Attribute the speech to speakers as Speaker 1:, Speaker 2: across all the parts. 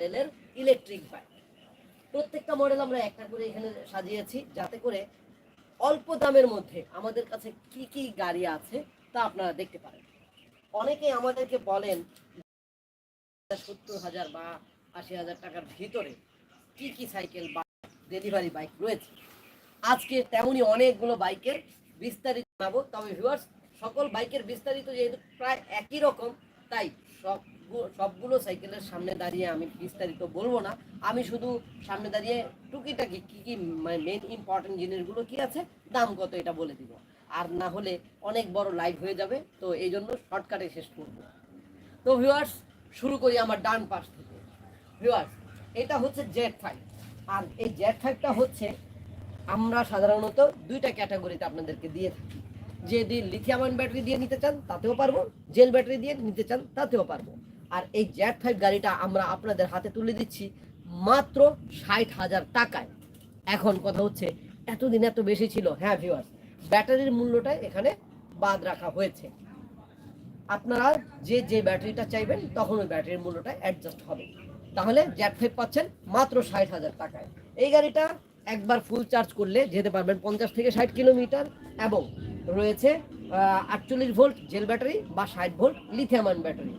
Speaker 1: মডেলের electric bike প্রত্যেকটা model আমরা একটা করে এখানে সাজিয়েছি, যাতে করে অল্প দামের মধ্যে আমাদের কাছে কি কি গাড়ি আছে তা আপনারা দেখতে পারেন। অনেকে আমাদেরকে বলেন, সত্তর হাজার বা আশি হাজার টাকার ভিতরে কি কি সাইকেল বা ডেলিভারি বাইক রয়েছে। আজকে তেমনই অনেকগুলো বাইকের বিস্তারিত জানাব। তবে ভিউয়ার্স সকল বাইকের বিস্তারিত যেহেতু প্রায় একই রকম, তাই সব সবগুলো সাইকেলের সামনে দাঁড়িয়ে আমি বিস্তারিত বলব না। আমি শুধু সামনে দাঁড়িয়ে টুকিটাকি কী কী কি মেন ইম্পর্টেন্ট জিনিসগুলো কি আছে, দাম কত এটা বলে দিব। আর না হলে অনেক বড় লাইভ হয়ে যাবে, তো এই জন্য শর্টকাটে শেষ করব। তো ভিউয়ার্স শুরু করি আমার ডান পাশ থেকে। ভিউয়ার্স এটা হচ্ছে জেড ফাইভ আর এই জেড ফাইভটা হচ্ছে, আমরা সাধারণত দুইটা ক্যাটাগরিতে আপনাদেরকে দিয়ে থাকি। যদি লিথিয়াম ব্যাটারি দিয়ে নিতে চান, তাতেও পারব। জেল ব্যাটারি দিয়ে নিতে চান, তাতেও পারব। আর এই জ্যাট ফাইভ গাড়িটা আমরা আপনাদের হাতে তুলে দিচ্ছি মাত্র ষাট হাজার টাকায়। এখন কথা হচ্ছে, এতদিন এত বেশি ছিল। হ্যাঁ ভিউয়ার্স ব্যাটারির মূল্যটা এখানে বাদ রাখা হয়েছে। আপনারা যে যে ব্যাটারিটা চাইবেন, তখন ওই ব্যাটারির মূল্যটা অ্যাডজাস্ট হবে। তাহলে জ্যাট ফাইভ পাচ্ছেন মাত্র ষাট হাজার টাকায়। এই গাড়িটা একবার ফুল চার্জ করলে যেতে পারবেন পঞ্চাশ থেকে ষাট কিলোমিটার এবং রয়েছে আটচল্লিশ ভোল্ট জেল ব্যাটারি বা ষাট ভোল্ট লিথিয়াম ব্যাটারি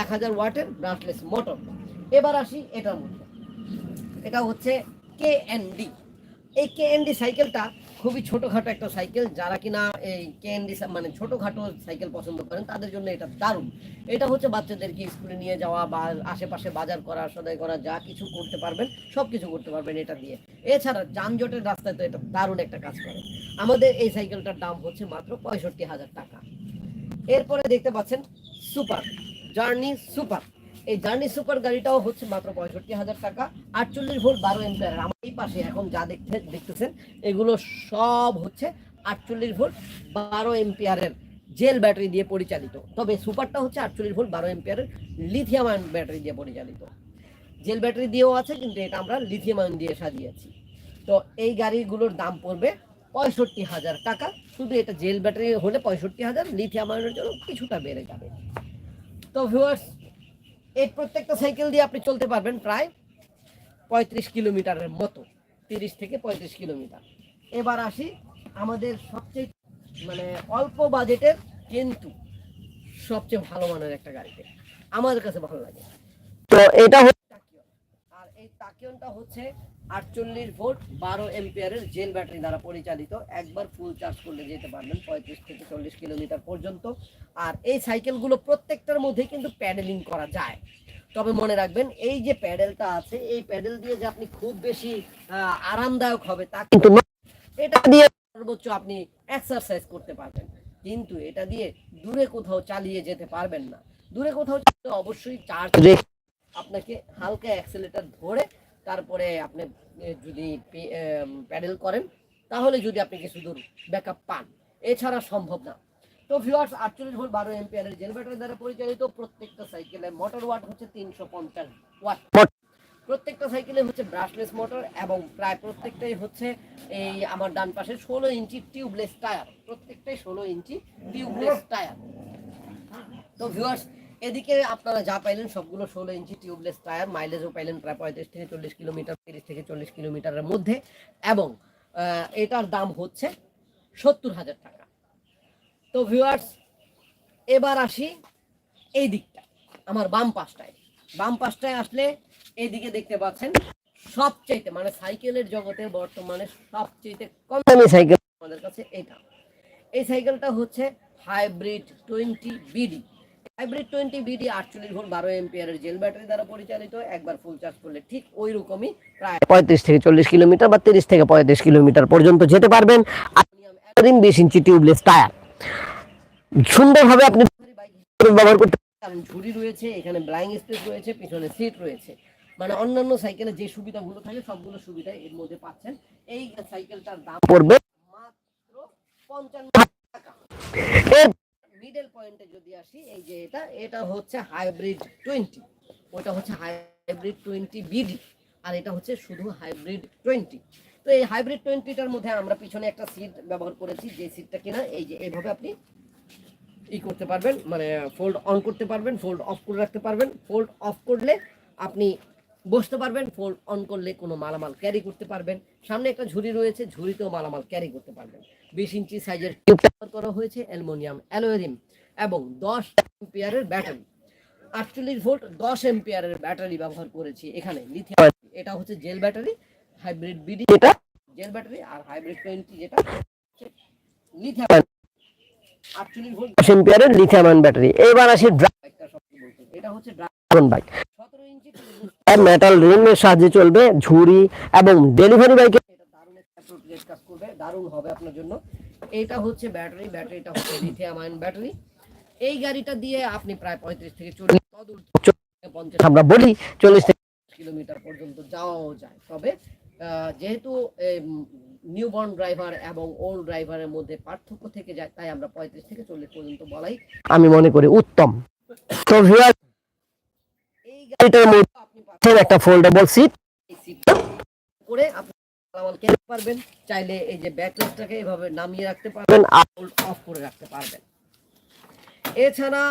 Speaker 1: এক হাজার ওয়াটের ব্রাশলেস মোটর। এবার আসি এটার মধ্যে। এটা হচ্ছে কে ডি এই কে ডি সাইকেলটা খুবই ছোটোখাটো একটা সাইকেল। যারা কিনা এই কে ডি মানে ছোটোখাটো সাইকেল পছন্দ করেন, তাদের জন্য এটা দারুণ। এটা হচ্ছে বাচ্চাদেরকে স্কুলে নিয়ে যাওয়া বা আশেপাশে বাজার করা, সদাই করা, যা কিছু করতে পারবেন সব কিছু করতে পারবেন এটা দিয়ে। এছাড়া যানজটের রাস্তায় তো এটা দারুণ একটা কাজ করে। আমাদের এই সাইকেলটার দাম হচ্ছে মাত্র পঁয়ষট্টি হাজার টাকা। এরপরে দেখতে পাচ্ছেন সুপার জার্নি সুপার। এই জার্নি সুপার গাড়িটাও হচ্ছে মাত্র পঁয়ষট্টি হাজার টাকা, আটচল্লিশ ভোল্ট বারো এম্পিয়ার আমার এই পাশে এখন যা দেখতে দেখতেছেন, এগুলো সব হচ্ছে আটচল্লিশ ভোল্ট বারো এম্পিয়ারের জেল ব্যাটারি দিয়ে পরিচালিত। তবে সুপারটা হচ্ছে আটচল্লিশ ভোল্ট বারো এম্পিয়ারের লিথিয়াম আয়ন ব্যাটারি দিয়ে পরিচালিত। জেল ব্যাটারি দিয়েও আছে, কিন্তু এটা আমরা লিথিয়াম আয়ন দিয়ে সাজিয়েছি। তো এই গাড়িগুলোর দাম পড়বে পঁয়ষট্টি হাজার টাকা। শুধু এটা জেল ব্যাটারি হলে পঁয়ষট্টি হাজার লিথিয়াম আয়নের জন্য কিছুটা বেড়ে যাবে। তো ভিউয়ার্স এই প্রত্যেকটা সাইকেল দিয়ে আপনি চলতে পারবেন প্রায় পঁয়ত্রিশ কিলোমিটারের মতো, তিরিশ থেকে পঁয়ত্রিশ কিলোমিটার। এবার আসি আমাদের সবচেয়ে মানে অল্প বাজেটের কিন্তু সবচেয়ে ভালো মানের একটা গাড়িতে। আমাদের কাছে ভালো লাগে। তো এটা এই টাকিয়নটা হচ্ছে আটচল্লিশ ভোল্ট বারো এম্পিয়ারের জেল ব্যাটারি দ্বারা পরিচালিত। একবার ফুল চার্জ করলে যেতে পারবেন পঁয়ত্রিশ থেকে চল্লিশ কিলোমিটার পর্যন্ত। আর এই সাইকেলগুলো প্রত্যেকটার মধ্যে কিন্তু প্যাডেলিং করা যায়। তবে মনে রাখবেন, এই যে প্যাডেলটা আছে, এই প্যাডেল দিয়ে যে আপনি খুব বেশি আরামদায়ক হবে, তা কিন্তু এটা দিয়ে সর্বোচ্চ আপনি এক্সারসাইজ করতে পারবেন। কিন্তু এটা দিয়ে দূরে কোথাও চালিয়ে যেতে পারবেন না। দূরে কোথাও অবশ্যই চার্জ আপনাকে হালকা অ্যাক্সেলেটার ধরে তারপরে আপনি যদি প্যাডেল করেন, তাহলে যদি আপনি কিছু দূর ব্যাকআপ পান। এছাড়া সম্ভব না। তো ভিউয়ার্স আটচল্লিশ ভোল্ট বারো এম্পিয়ারের জেল ব্যাটারি দ্বারা পরিচালিত প্রত্যেকটা সাইকেলের মোটর ওয়াট হচ্ছে তিনশো পঞ্চাশ ওয়াট প্রত্যেকটা সাইকেলে হচ্ছে ব্রাশলেস মোটর এবং প্রায় প্রত্যেকটাই হচ্ছে এই আমার ডান পাশে ষোলো ইঞ্চি টিউবলেস টায়ার প্রত্যেকটাই ষোলো ইঞ্চি টিউবলেস টায়ার তো ভিউয়ার্স এদিকে আপনারা যা পাইলেন সবগুলো ষোলো ইঞ্চি টিউবলেস টায়ার মাইলেজও পাইলেন প্রায় পঁয়ত্রিশ থেকে চল্লিশ কিলোমিটার, তিরিশ থেকে চল্লিশ কিলোমিটারের মধ্যে এবং এটার দাম হচ্ছে সত্তর হাজার টাকা। তো ভিউয়ার্স এবার আসি এই দিকটা, আমার বাম পাশটায়। বাম পাশটায় আসলে এইদিকে দেখতে পাচ্ছেন, সবচাইতে মানে সাইকেলের জগতে বর্তমানে সবচাইতে কম দামি সাইকেল আমাদের কাছে এটা। এই সাইকেলটা হচ্ছে hybrid twenty BD hybrid twenty BD আটচল্লিশ ভোল্ট বারো এম্পিয়ারের জেল ব্যাটারি দ্বারা পরিচালিত একবার ফুল চার্জ করলে ঠিক ওই রকমই প্রায় পঁয়ত্রিশ থেকে চল্লিশ কিলোমিটার বা তিরিশ থেকে পঁয়ত্রিশ কিলোমিটার পর্যন্ত যেতে পারবেন। অ্যালুমিনিয়াম বিশ ইঞ্চি টিউবলেস টায়ার। সুন্দরভাবে আপনি বাইক ব্যবহার করতে পারেন। কারণ ঝুড়ি রয়েছে এখানে ব্লাইং স্পেস রয়েছে পিছনে সিট রয়েছে। মানে অন্যান্য সাইকেলে যে সুবিধাগুলো থাকে সবগুলো সুবিধা এর মধ্যে পাচ্ছেন। এই সাইকেলটার দাম পড়বে মাত্র পঞ্চান্ন পয়েন্টে যদি আসি, এই যে এটা এটা হচ্ছে হাইব্রিড টোয়েন্টি। ওটা হচ্ছে হাইব্রিড টোয়েন্টি বিডি, আর এটা হচ্ছে শুধু হাইব্রিড টোয়েন্টি। তো এই হাইব্রিড টোয়েন্টিটার মধ্যে আমরা পিছনে একটা সিট ব্যবহার করেছি, যে সিটটা কিনা, এই যে এইভাবে আপনি ই করতে পারবেন মানে ফোল্ড অন করতে পারবেন ফোল্ড অফ করে রাখতে পারবেন। ফোল্ড অফ করলে আপনি বসতে পারবেন ফোন অন করলে কোনো মালামাল ক্যারি করতে পারবেন। সামনে একটা ঝুড়ি রয়েছে ঝুড়িতেও মালামাল ক্যারি করতে পারবেন। বিশ ইঞ্চি সাইজের টিউব ব্যবহার করা হয়েছে অ্যালুমিনিয়াম অ্যালোয়েরিম এবং দশ এম্পিয়ারের ব্যাটারি আটচল্লিশ ভোল্ট দশ এম্পিয়ারের ব্যাটারি ব্যবহার করেছি এখানে লিথিয়াম এটা হচ্ছে জেল ব্যাটারি হাইব্রিড বিডি যেটা জেল ব্যাটারি আর হাইব্রিড টোয়েন্টি যেটা লিথিয়াম আটচল্লিশ ভোল্ট দশ এম্পিয়ারের লিথিয়াম ব্যাটারি এবার আসি বলতে এটা হচ্ছে ড্রাগন বাইক মেটাল রিমের সাহায্যে চলবে ঝুড়ি এবং ডেলিভারি বাইকে কাজ করবে দারুণ হবে আপনার জন্য। এটা হচ্ছে ব্যাটারি ব্যাটারিটা হচ্ছে লিথিয়াম আয়ন ব্যাটারি এই গাড়িটা দিয়ে আপনি প্রায় পঁয়ত্রিশ থেকে চল্লিশ পঞ্চাশ আমরা বলি চল্লিশ থেকে কিলোমিটার পর্যন্ত যাওয়াও যায়। তবে যেহেতু নিউ বর্ন ড্রাইভার এবং ওল্ড ড্রাইভারের মধ্যে পার্থক্য থেকে যায় তাই আমরা পঁয়ত্রিশ থেকে চল্লিশ পর্যন্ত বলাই আমি মনে করি উত্তম। তো এই গাড়িটার একটা ফোল্ডেবল সিট করে আপনি পারবেন। চাইলে এই যে ব্যাকলেসটাকে এভাবে নামিয়ে রাখতে পারবেন আর অফ করে রাখতে পারবেন। এছাড়া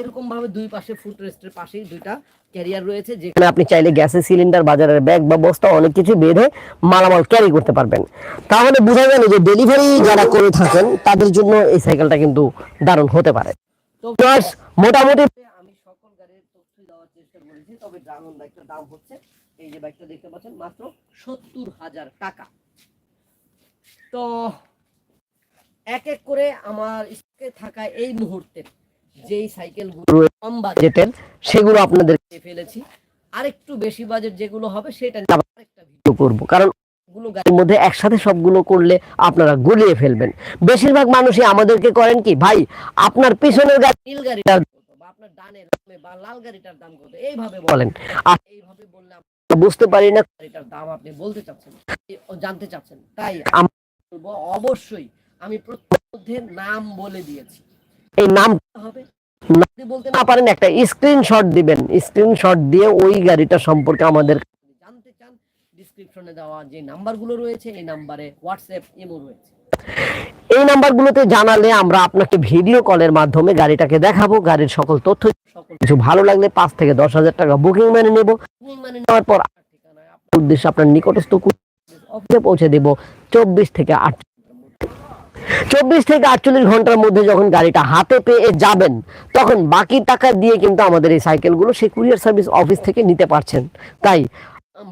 Speaker 1: এরকম ভাবে দুই পাশে ফুট রেস্টের পাশেই দুইটা ক্যারিয়ার রয়েছে যেখানে আপনি চাইলে গ্যাসের সিলিন্ডার বাজারের ব্যাগ বা বস্তা অনেক কিছু বেঁধে মালামাল ক্যারি করতে পারবেন। তাহলে বোঝা গেল যে ডেলিভারি যারা করে থাকেন তাদের জন্য এই সাইকেলটা কিন্তু দারুণ হতে পারে। তো মোটামুটি আমি সকল গাড়ির তথ্য দেওয়ার তবে ড্রাগন বাইকটার দাম হচ্ছে, এই যে বাইকটা দেখতে পাচ্ছেন, মাত্র সত্তর হাজার টাকা। তো এক এক করে আমার স্টকে থাকা এই মুহূর্তে যেই সাইকেলগুলো কম বাজেটের সেগুলো আপনাদেরকে ফেলেছি। আরেকটু বেশি বাজেট যেগুলো হবে, সেটা আরেকটা ভিডিও করব। কারণ গাড়ির মধ্যে একসাথে সবগুলো করলে আপনারা গুলিয়ে ফেলবেন। বেশিরভাগ মানুষই আমাদেরকে করেন কি, ভাই, আপনার পিছনের গাড়ি, নীল? বা আপনার বামে বা লাল গাড়িটার দাম কত? এইভাবে বলেন। আর এইভাবে বললে বুঝতে পারি না গাড়িটার দাম আপনি বলতে চাচ্ছেন জানতে চাচ্ছেন। তাই বলব অবশ্যই আমি প্রত্যেক নাম বলে দিয়েছি। এই নাম হবে। না যদি বলতে না পারেন একটা স্ক্রিনশট দিবেন। স্ক্রিনশট দিয়ে ওই গাড়িটা সম্পর্কে আমাদের জানতে চান ডিসক্রিপশনে দেওয়া যে নাম্বারগুলো রয়েছে, এই নাম্বারে হোয়াটসঅ্যাপ ইমো রয়েছে। এই নাম্বারগুলোতে জানালে আমরা আপনাকে ভিডিও কলের মাধ্যমে গাড়িটাকে দেখাবো, গাড়ির সকল তথ্য কিছু ভালো লাগলে পাঁচ থেকে দশ হাজার টাকা বুকিং মানে নেব। বুকিং নেওয়ার পর উদ্দেশ্যে আপনার নিকটস্থ অফিসে পৌঁছে দেব চব্বিশ থেকে আট চব্বিশ থেকে আটচল্লিশ ঘণ্টার মধ্যে যখন গাড়িটা হাতে পেয়ে যাবেন, তখন বাকি টাকা দিয়ে কিন্তু আমাদের এই সাইকেলগুলো সেই কুরিয়ার সার্ভিস অফিস থেকে নিতে পারছেন। তাই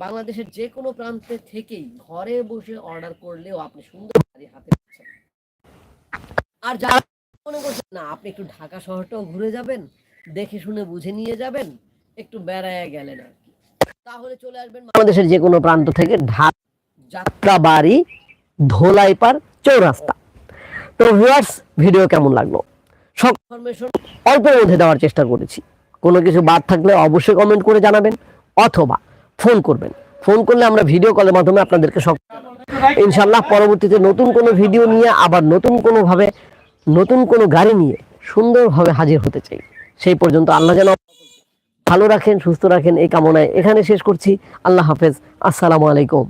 Speaker 1: বাংলাদেশের যে কোনো প্রান্তে থেকেই ঘরে বসে অর্ডার করলেও আপনি সুন্দর গাড়ি হাতে পাচ্ছেন। আর যারা মনে করছেন না, আপনি একটু ঢাকা শহরটাও ঘুরে যাবেন, দেখে শুনে বুঝে নিয়ে যাবেন, একটু বেড়ায় গেলেন আর কি। তাহলে চলে আসবেন বাংলাদেশের যে কোনো প্রান্ত থেকে ঢাকা যাত্রাবাড়ি ধোলাইপার চৌরাস্তা। তো ভিউয়ার্স ভিডিও কেমন লাগল? সব ইনফরমেশন অল্পের মধ্যে দেওয়ার চেষ্টা করেছি। কোনো কিছু বাদ থাকলে অবশ্যই কমেন্ট করে জানাবেন, অথবা ফোন করবেন। ফোন করলে আমরা ভিডিও কলের মাধ্যমে আপনাদেরকে সব ইনশাল্লাহ পরবর্তীতে নতুন কোনো ভিডিও নিয়ে আবার নতুন কোনো ভাবে নতুন কোনো গাড়ি নিয়ে সুন্দরভাবে হাজির হতে চাই। সেই পর্যন্ত আল্লাহ যেন ভালো রাখেন, সুস্থ রাখেন, এই কামনায় এখানে শেষ করছি। আল্লাহ হাফেজ। আসসালামু আলাইকুম।